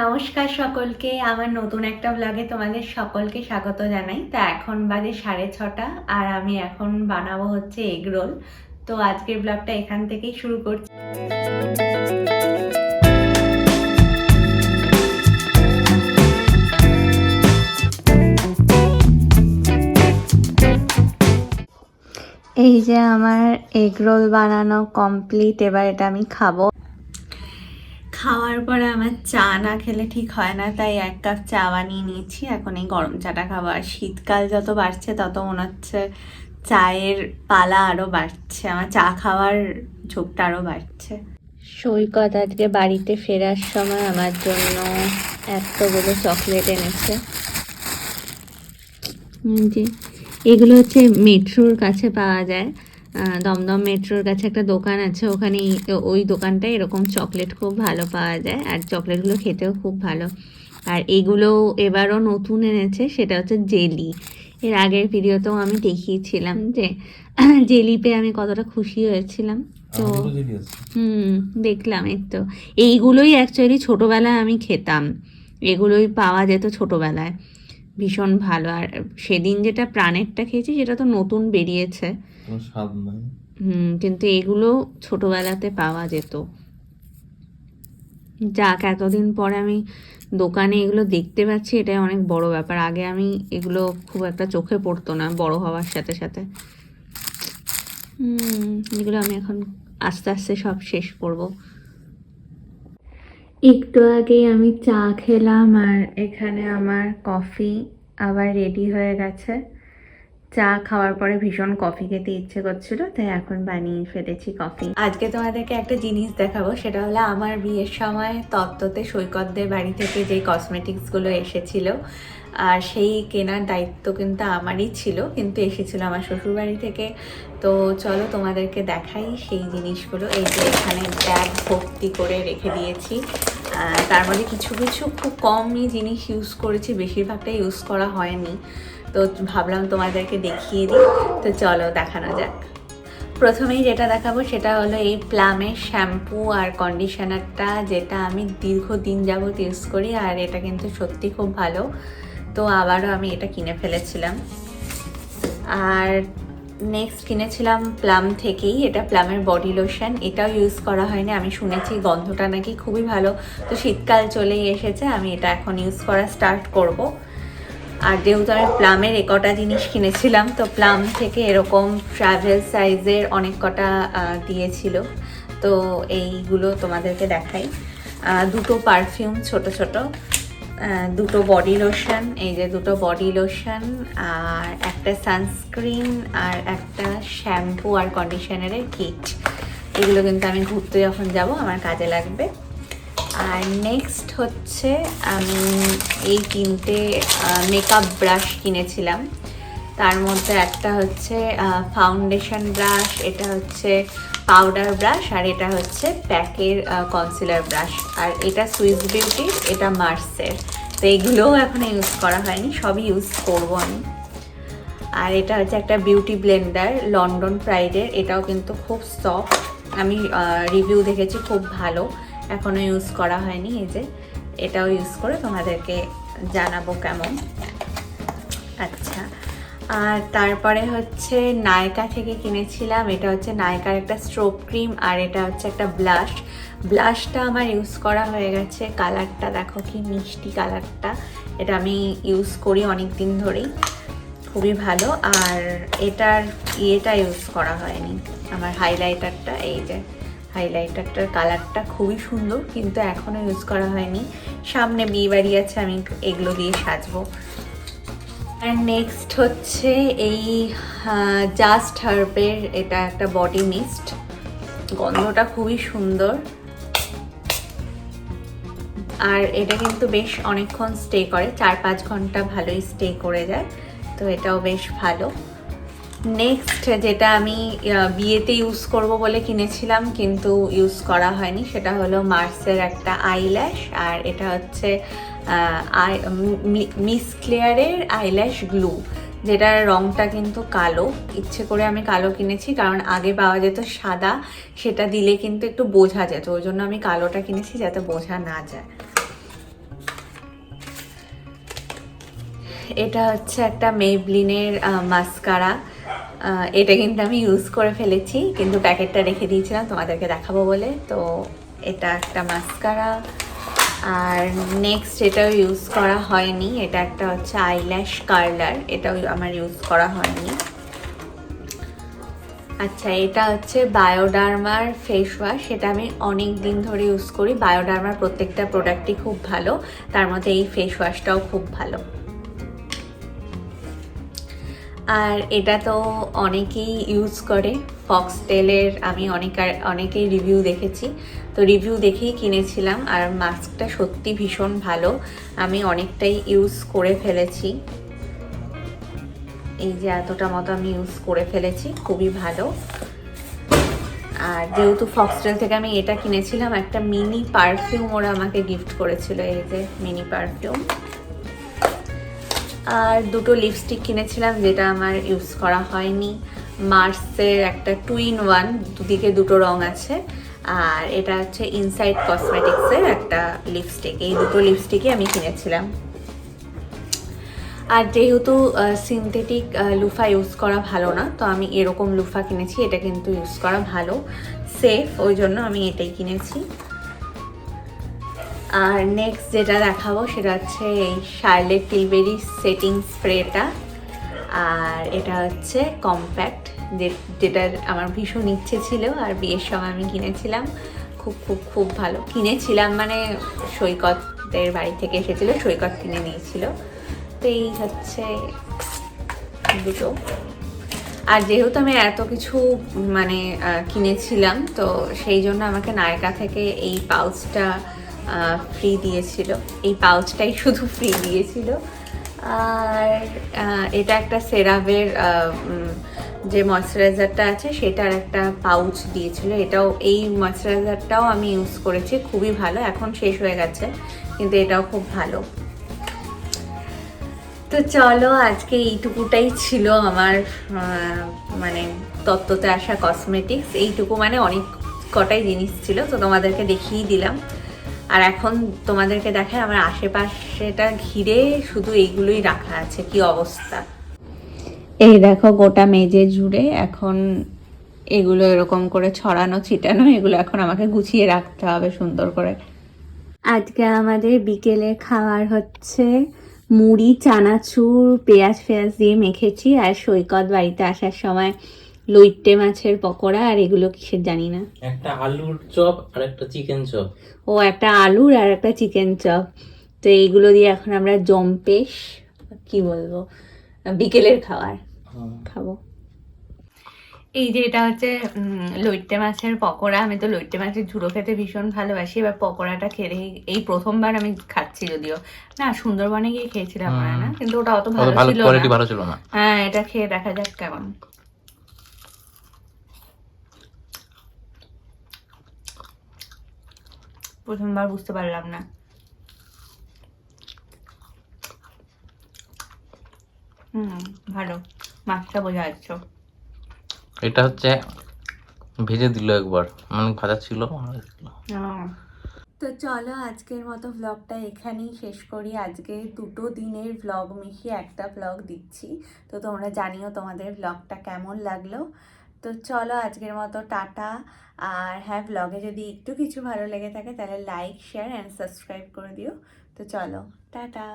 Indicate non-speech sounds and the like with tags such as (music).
নমস্কার সকলকে, আমার নতুন একটা ব্লগে তোমাদের সকলকে স্বাগত জানাই। তা এখন বাজে সাড়ে ছটা, আর আমি এখন বানাবো হচ্ছে এগ রোল তো আজকের ব্লগটা এখান থেকেই শুরু করছি। এই যে আমার এগ রোল বানানো কমপ্লিট এবার এটা আমি খাব। খাওয়ার পরে আমার চা না খেলে ঠিক হয় না তাই এক কাপ চা বানিয়ে নিয়েছি। এখন এই গরম চাটা খাব। আর শীতকাল যত বাড়ছে তত মনে হচ্ছে চায়ের পালা আরও বাড়ছে। আমার চা খাওয়ার ঝোঁকটা আরও বাড়ছে। সৈকত আজকে বাড়িতে ফেরার সময় আমার জন্য এতগুলো চকলেট এনেছে। যে এগুলো হচ্ছে মেট্রোর কাছে পাওয়া যায়। দমদম মেট্রোর কাছে একটা দোকান আছে ওখানে ওই দোকানটায় এরকম চকলেট খুব ভালো পাওয়া যায় আর চকলেটগুলো খেতেও খুব ভালো। আর এগুলো এবারও নতুন এনেছে সেটা হচ্ছে জেলি। এর আগের ভিডিওতেও আমি দেখিয়েছিলাম যে (clears throat) জেলি পেয়ে আমি কতটা খুশি হয়েছিলাম। তো হুম দেখলাম এই তো। এইগুলোই অ্যাকচুয়ালি ছোটোবেলায় আমি খেতাম। এগুলোই পাওয়া যেত ছোটোবেলায়। ভীষণ ভালো। আর সেদিন যেটা প্রাণেরটা খেয়েছি সেটা তো নতুন বেরিয়েছে। হুম কিন্তু এগুলো ছোটোবেলাতে পাওয়া যেত। যাক এতদিন পরে আমি দোকানে এগুলো দেখতে পাচ্ছি এটাই অনেক বড় ব্যাপার। আগে আমি এগুলো খুব একটা চোখে পড়তো না বড় হওয়ার সাথে সাথে। হুম এগুলো আমি এখন আস্তে আস্তে সব শেষ করব। একটু আগেই আমি চা খেলাম আর এখানে আমার কফি আবার রেডি হয়ে গেছে। চা খাওয়ার পরে ভীষণ কফি খেতে ইচ্ছে করছিল, তাই এখন বানিয়ে ফেলেছি কফি। আজকে তোমাদেরকে একটা জিনিস দেখাবো, সেটা হলো আমার বিয়ের সময় তত্ত্বতে সৈকতদের বাড়ি থেকে যে কসমেটিক্সগুলো এসেছিল আর সেই কেনার দায়িত্ব কিন্তু আমারই ছিল, কিন্তু এসেছিল আমার শ্বশুরবাড়ি থেকে। তো চলো তোমাদেরকে দেখাই সেই জিনিসগুলো। এই যে এখানে ব্যাগ ভর্তি করে রেখে দিয়েছি। তার মধ্যে কিছু কিছু খুব কমই জিনিস ইউজ করেছি, বেশিরভাগটা ইউজ করা হয়নি। তো ভাবলাম তোমাদেরকে দেখিয়ে দিই। তো চলো দেখানো যাক। প্রথমেই যেটা দেখাবো সেটা হলো এই প্লামের শ্যাম্পু আর কন্ডিশনারটা যেটা আমি দীর্ঘদিন যাবত ইউজ করি, আর এটা কিন্তু সত্যি খুব ভালো। তো আবারও আমি এটা কিনে ফেলেছিলাম। আর নেক্সট কিনেছিলাম প্লাম থেকেই, এটা প্লামের বডি লোশন এটাও ইউজ করা হয়নি। আমি শুনেছি গন্ধটা নাকি খুবই ভালো। তো শীতকাল চলেই এসেছে, আমি এটা এখন ইউজ করা স্টার্ট করব। আর যেহেতু আমি প্লামের একটা জিনিস কিনেছিলাম, তো প্লাম থেকে এরকম ট্রাভেল সাইজের অনেক কটা দিয়েছিল। তো এইগুলো তোমাদেরকে দেখাই। দুটো পারফিউম ছোট ছোট। দুটো বডি লোশন এই যে দুটো বডি লোশন আর একটা সানস্ক্রিন আর একটা শ্যাম্পু আর কন্ডিশনারের কিট এগুলো কিন্তু আমি ঘুরতে যখন যাব, আমার কাজে লাগবে। আর নেক্সট হচ্ছে আমি এই তিনটে মেকআপ ব্রাশ কিনেছিলাম। তার মধ্যে একটা হচ্ছে ফাউন্ডেশন ব্রাশ এটা হচ্ছে পাউডার ব্রাশ আর এটা হচ্ছে প্যাকের কনসিলার ব্রাশ আর এটা সুইস বিউটির এটা মার্সের তো এইগুলোও এখন ইউজ করা হয়নি, সবই ইউজ করব আমি। আর এটা হচ্ছে একটা বিউটি ব্লেন্ডার লন্ডন প্রাইডের এটাও কিন্তু খুব সফট আমি রিভিউ দেখেছি, খুব ভালো। এখনও ইউজ করা হয়নি, এই যে এটাও ইউজ করে তোমাদেরকে জানাব কেমন। আচ্ছা। আর তারপরে হচ্ছে নায়কা থেকে কিনেছিলাম। এটা হচ্ছে নায়কার একটা স্ট্রোক ক্রিম আর এটা হচ্ছে একটা ব্লাশ ব্লাশটা আমার ইউজ করা হয়ে গেছে। কালারটা দেখো কি মিষ্টি কালারটা এটা আমি ইউজ করি অনেক দিন ধরেই। খুবই ভালো। আর এটার ইয়েটা ইউজ করা হয়নি। আমার হাইলাইটারটা এই যে হাইলাইটারটার কালারটা খুবই সুন্দর, কিন্তু এখনও ইউজ করা হয়নি। সামনে বিয়ে বাড়ি আছে, আমি এগুলো দিয়ে সাজবো। আর নেক্সট হচ্ছে এই জাস্ট হার্বের এটা একটা বডি মিস্ট গন্ধটা খুবই সুন্দর। আর এটা কিন্তু বেশ অনেকক্ষণ স্টে করে, চার পাঁচ ঘণ্টা ভালোই স্টে করে যায়, তো এটাও বেশ ভালো। নেক্সট যেটা আমি বিয়েতে ইউজ করব বলে কিনেছিলাম, কিন্তু ইউজ করা হয়নি, সেটা হলো মার্সের একটা আইল্যাশ আর এটা হচ্ছে আই মিস ক্লিয়ারের আইল্যাশ গ্লু যেটার রংটা কিন্তু কালো। ইচ্ছে করে আমি কালো কিনেছি, কারণ আগে পাওয়া যেত সাদা, সেটা দিলে কিন্তু একটু বোঝা যেত। ওই জন্য আমি কালোটা কিনেছি যাতে বোঝা না যায়। এটা হচ্ছে একটা মেবলিনের মাস্কারা এটা কিন্তু আমি ইউজ করে ফেলেছি, কিন্তু প্যাকেটটা রেখে দিয়েছিলাম, তোমাদেরকে দেখাবো বলে। তো এটা একটা মাস্কারা আর নেক্সট এটাও ইউজ করা হয়নি, এটা একটা হচ্ছে আইল্যাশ কার্লার এটাও আমার ইউজ করা হয়নি। আচ্ছা এটা হচ্ছে বায়োডার্মার ফেস ওয়াশ সেটা আমি অনেক দিন ধরে ইউজ করি। বায়োডার্মার প্রত্যেকটা প্রোডাক্টই খুব ভালো, তার মধ্যে এই ফেস ওয়াশটাও খুব ভালো। আর এটা তো অনেকেই ইউজ করে। ফক্সটেলের আমি অনেক অনেকেই রিভিউ দেখেছি। তো রিভিউ দেখেই কিনেছিলাম আর মাস্কটা সত্যি ভীষণ ভালো। আমি অনেকটাই ইউজ করে ফেলেছি। এই যে এতটা মতো আমি ইউজ করে ফেলেছি, খুবই ভালো। আর যেহেতু ফক্সটেল থেকে আমি এটা কিনেছিলাম, একটা মিনি পারফিউম ওরা আমাকে গিফট করেছিল, এই যে মিনি পারফিউম আর দুটো লিপস্টিক কিনেছিলাম যেটা আমার ইউজ করা হয়নি। মার্সের একটা টু ইন ওয়ান দুদিকে দুটো রং আছে। আর এটা হচ্ছে ইনসাইড কসমেটিক্সের একটা লিপস্টিক এই দুটো লিপস্টিকই আমি কিনেছিলাম। আর যেহেতু সিনথেটিক লুফা ইউজ করা ভালো না, তো আমি এরকম লুফা কিনেছি, এটা কিন্তু ইউজ করা ভালো। সেফ ওই জন্য আমি এটাই কিনেছি। আর নেক্সট যেটা দেখাবো সেটা হচ্ছে এই শার্লেট টিলবেরি সেটিং স্প্রেটা আর এটা হচ্ছে কম্প্যাক্ট যে যেটার আমার ভীষণ ইচ্ছে ছিল আর বিয়ের সময় আমি কিনেছিলাম। খুব খুব খুব ভালো। কিনেছিলাম মানে সৈকতের বাড়ি থেকে এসেছিল, সৈকত কিনে নিয়েছিল। তো এই হচ্ছে দুটো। আর যেহেতু আমি এত কিছু মানে কিনেছিলাম, তো সেই জন্য আমাকে নায়কা থেকে এই পাউচটা ফ্রি দিয়েছিল। এই পাউচটাই শুধু ফ্রি দিয়েছিল। আর এটা একটা সেরাভের যে ময়শ্চারাইজারটা আছে, সেটার একটা পাউচ দিয়েছিল। এটাও, এই ময়শ্চারাইজারটাও আমি ইউজ করেছি, খুবই ভালো। এখন শেষ হয়ে গেছে, কিন্তু এটাও খুব ভালো। তো চলো, আজকে এইটুকুটাই ছিল আমার মানে তত্ত্বতে আসা কসমেটিক্স এইটুকু মানে অনেক কটাই জিনিস ছিল, তো তোমাদেরকে দেখিয়ে দিলাম। আর এখন তোমাদেরকে দেখায় আমার আশেপাশেটা ঘিরে শুধু এইগুলোই রাখা আছে কি অবস্থা? এই দেখো গোটা মেজে জুড়ে এখন এগুলো এরকম করে ছড়ানো ছিটানো এগুলো এখন আমাকে গুছিয়ে রাখতে হবে সুন্দর করে। আজকে আমাদের বিকেলে খাবার হচ্ছে মুড়ি চানাচুর পেঁয়াজ ফেয়াজ দিয়ে মেখেছি আর সৈকত বাড়িতে আসার সময় লইট্টে মাছের পকোড়া আর এগুলো কিসের জানি না। একটা আলুর চপ আর একটা চিকেন চপ। ও একটা আলুর আর একটা চিকেন চপ। তো এইগুলো দিয়ে এখন আমরা জম্পেশ কি বলব বিকেলের খাবার খাব। এই যে এটা হচ্ছে উম, লইট্টে মাছের পকোড়া। আমি তো লইট্টে মাছের ঝুড়ো খেতে ভীষণ ভালোবাসি। এবার পকোড়াটা খেলে এই প্রথমবার আমি খাচ্ছি যদিও। না সুন্দরবনে গিয়ে খেয়েছিলাম হয় না কিন্তু ওটা অত ভালো ছিল না। হ্যাঁ এটা খেয়ে দেখা যাক কেমন। প্রথমবার বুঝতে পারলাম না। হুম ভালো। মাছটা বোঝা যাচ্ছে। এটা হচ্ছে ভেজে দিল একবার। মানে ভাজা ছিল তো চলো আজকের মতো ভ্লগটা এখানেই শেষ করি। আজকে দুটো দিনের ভ্লগ মিশিয়ে একটা ভ্লগ দিচ্ছি। তো তোমরা জানিও তোমাদের ভ্লগটা কেমন লাগল। তো চলো আজকের মতো টাটা। আর হ্যাঁ ব্লগে যদি একটু কিছু ভালো লেগে থাকে তাহলে লাইক শেয়ার অ্যান্ড সাবস্ক্রাইব করে দিও। তো চলো, টাটা।